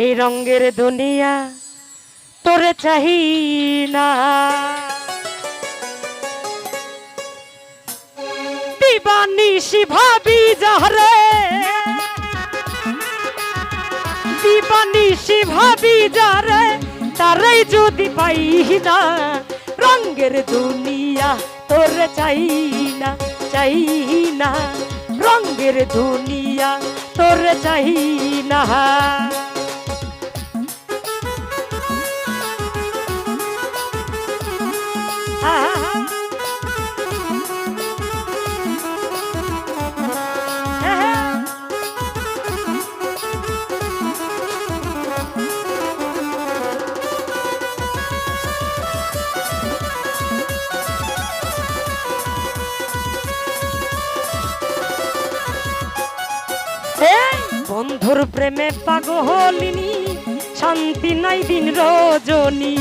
এই রঙের দুনিয়া তোরে চাহি না। দিবানিশি ভাবি যারে দিবানিশি ভাবি যারে তারাই যদি পাই না, রঙের দুনিয়া তোরে চাই না চাই না। রঙের দুনিয়া তোর চাহি না বন্ধুর প্রেমে পাগলিনী শান্তি নাই দিন রজনী।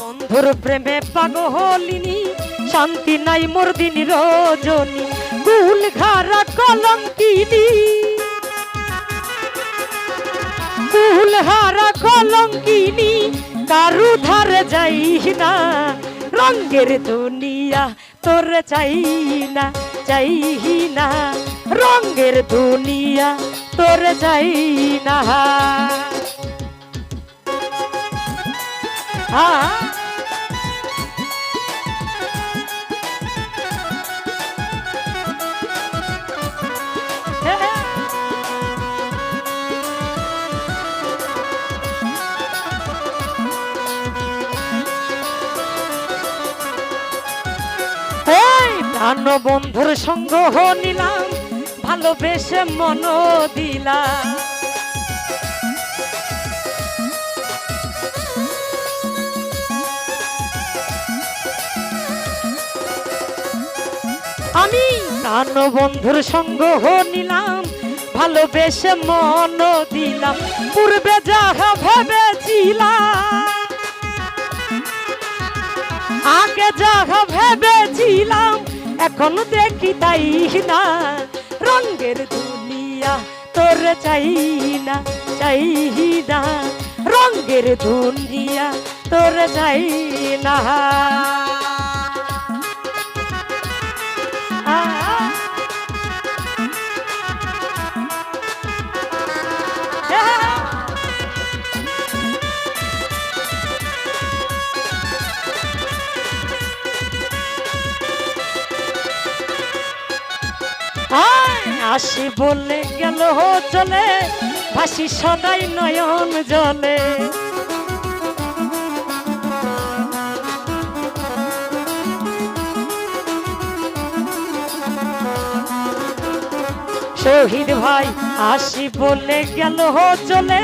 বন্ধুর প্রেমে পাগলিনী শান্তি নাই মোর দিন রজনী। গুল খারা কলঙ্কিনী। কুল হারা কলঙ্কিনী। কারু ধর যাই না রঙ্গের দুনিয়া তোর চাই না চাই না। রঙ্গের দুনিয়া তোর চাই না। হ্যাঁ প্রাণ বন্ধুর সঙ্গ নিলাম, ভালোবেসে মন দিলাম। আমি প্রাণ বন্ধুর সঙ্গ নিলাম, ভালোবেসে মন দিলাম। পূর্বে যাহা ভেবেছিলাম, আগে যাহা ভেবেছিলাম এখন দেখি তাই না, রঙের দুনিয়া তোর চাই না চাই না। রঙের দুনিয়া তোর চাই না। আসি বলে গেল চলে ভাসি সদাই নয়ন জলে। শহীদ ভাই আসি বলে গেল চলে,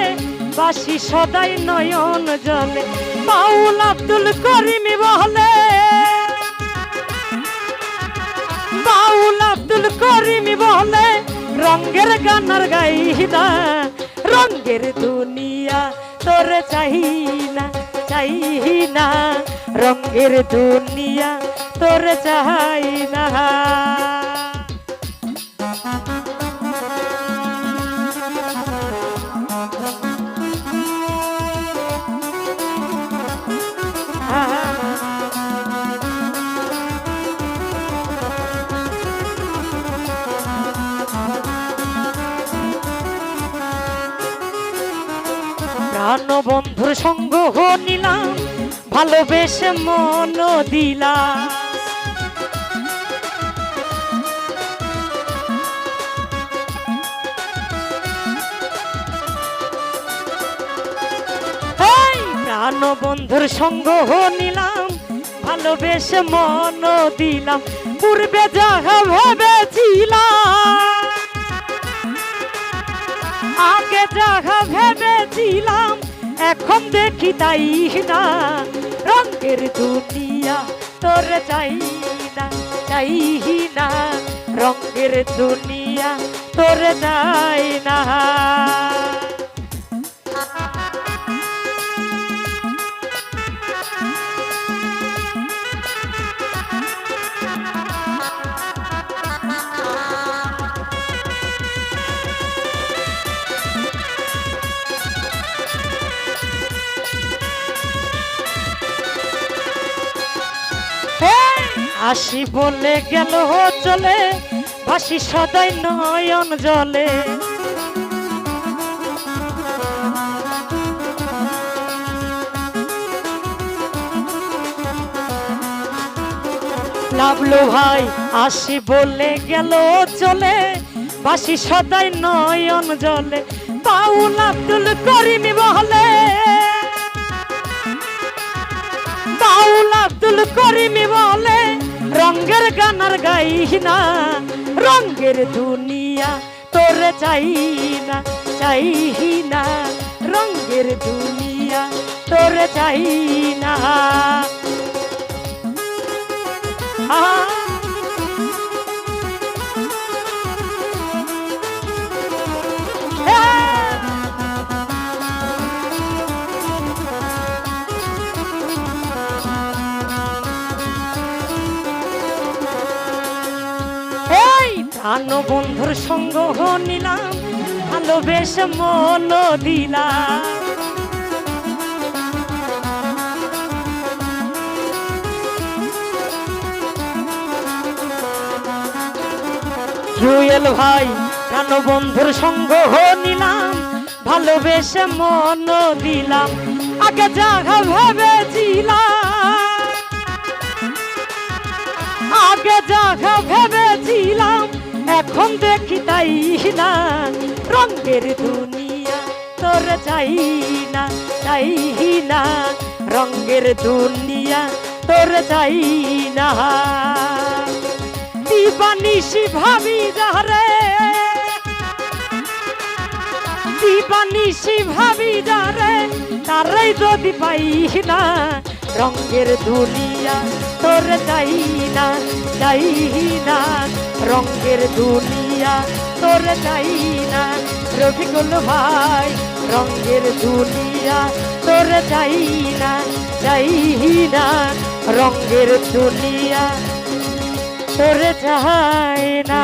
বাসি সদাই নয়ন জলে। বাউল আব্দুল করিম বলে করিম বলে রঙ্গের গানার গাইনা রঙ্গের দুনিয়া তোর চাই না চাই না রঙের দুনিয়া তোর চাই প্রাণ বন্ধুর সঙ্গ নিলাম, ভালোবেসে মন দিলাম। প্রাণ বন্ধুর সঙ্গ নিলাম, ভালোবেসে মন দিলাম। পূর্বে যাহা ভেবেছিলাম আগে যাহা ভেবেছিলাম, এখন দেখি তাই না। রঙের দুনিয়া তোর চাই না চাই না। রঙের দুনিয়া তোর চাই না। আসি বলে গেল চলে ভাসি সদাই নয়ন জলে। লাভলো ভাই আসি বলে গেল চলে, বাসি সদাই নয়ন জলে। বাউল আব্দুল করিমি বহলে বাউল আব্দুল করিমি বলে রঙ্গের গানার গাই না রঙ্গের দুনিয়া তোর চাই না চাই না রঙ্গের দুনিয়া তোর চাই না। প্রাণ বন্ধুর সঙ্গ নিলাম, ভালোবেসে মন দিলাম। জুয়েল ভাই, প্রাণ বন্ধুর সঙ্গ নিলাম, ভালোবেসে মন দিলাম। আগে জাগা ভেবেছিলাম, আগে জাগা ভেবেছিলাম। এখন দেখি তাই না, রঙের দুনিয়া তোর চাই না চাই না, রঙের দুনিয়া তোর চাই না। দিবানিসি ভাবি যারে দিবানিসি ভাবি যারে তারাই যদি পাই না রঙের দুনিয়া, তোর চাই না চাই না রঙের দুনিয়া, তোর চাই না রফিকুল ভাই, রঙের দুনিয়া, তোর চাই না চাই না রঙের দুনিয়া, তোর চাই না